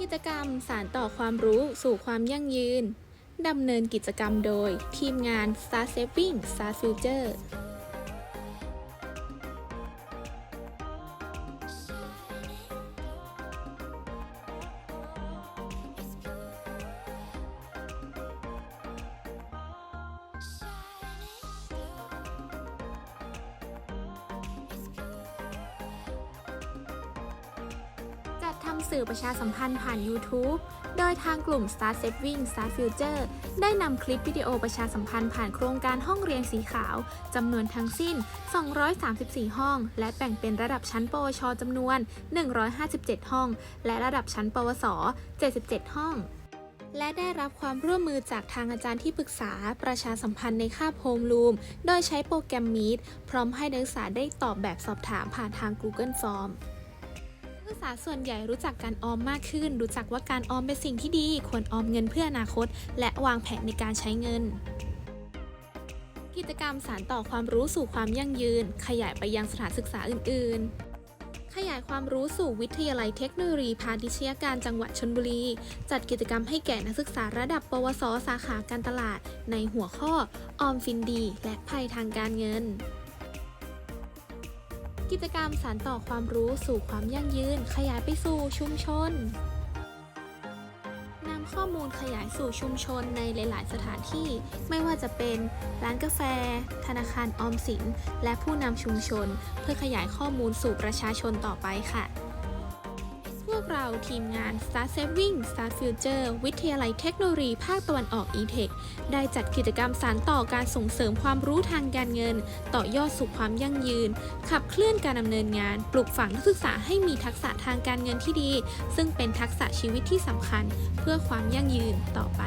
กิจกรรมสารต่อความรู้สู่ความยั่งยืน ดำเนินกิจกรรมโดยทีมงาน Star Saving Star Future สื่อประชาสัมพันธ์ผ่าน YouTube โดยทางกลุ่ม Start Saving Start Future ได้นำคลิปวิดีโอประชาสัมพันธ์ผ่านโครงการห้องเรียนสีขาวจำนวนทั้งสิ้น 234 ห้อง และแบ่งเป็นระดับชั้นปวชจำนวน 157 ห้อง และระดับชั้นปวส 77 ห้องและได้รับความร่วมมือจากทางอาจารย์ที่ปรึกษาประชาสัมพันธ์ในคาบโฮมรูมโดยใช้โปรแกรม Meet พร้อมให้นักศึกษาได้ตอบแบบสอบถามผ่านทาง Google Form ศึกษาส่วนใหญ่รู้จักการออมมากขึ้น รู้จักว่าการออมเป็นสิ่งที่ดี ควรออมเงินเพื่ออนาคต และวางแผนในการใช้เงิน กิจกรรมสารต่อความรู้สู่ความยั่งยืน ขยายไปยังสถานศึกษาอื่น ๆขยายความรู้สู่วิทยาลัยเทคโนโลยีพาณิชยการจังหวัดชนบุรี จัดกิจกรรมให้แก่นักศึกษาระดับ ปวส สาขาการตลาด ในหัวข้อ ออมฟินดี และภัยทางการเงิน กิจกรรมสานต่อความรู้สู่ความยั่งยืน ขยายไปสู่ชุมชนนำข้อมูลขยายสู่ชุมชนในหลาย ๆ สถานที่ ไม่ว่าจะเป็นร้านกาแฟ ธนาคารออมสิน และผู้นำชุมชน เพื่อขยายข้อมูลสู่ประชาชนต่อไปค่ะ วกเราทีมงาน Start Saving Start Future วิทยาลัยเทคโนโลยีภาคตะวันออก e-tech ได้จัดกิจกรรมสารต่อการส่งเสริมความรู้ทางการเงิน ต่อยอดสู่ความยั่งยืน ขับเคลื่อนการดำเนินงาน ปลูกฝังนักศึกษาให้มีทักษะทางการเงินที่ดี ซึ่งเป็นทักษะชีวิตที่สำคัญ เพื่อความยั่งยืนต่อไป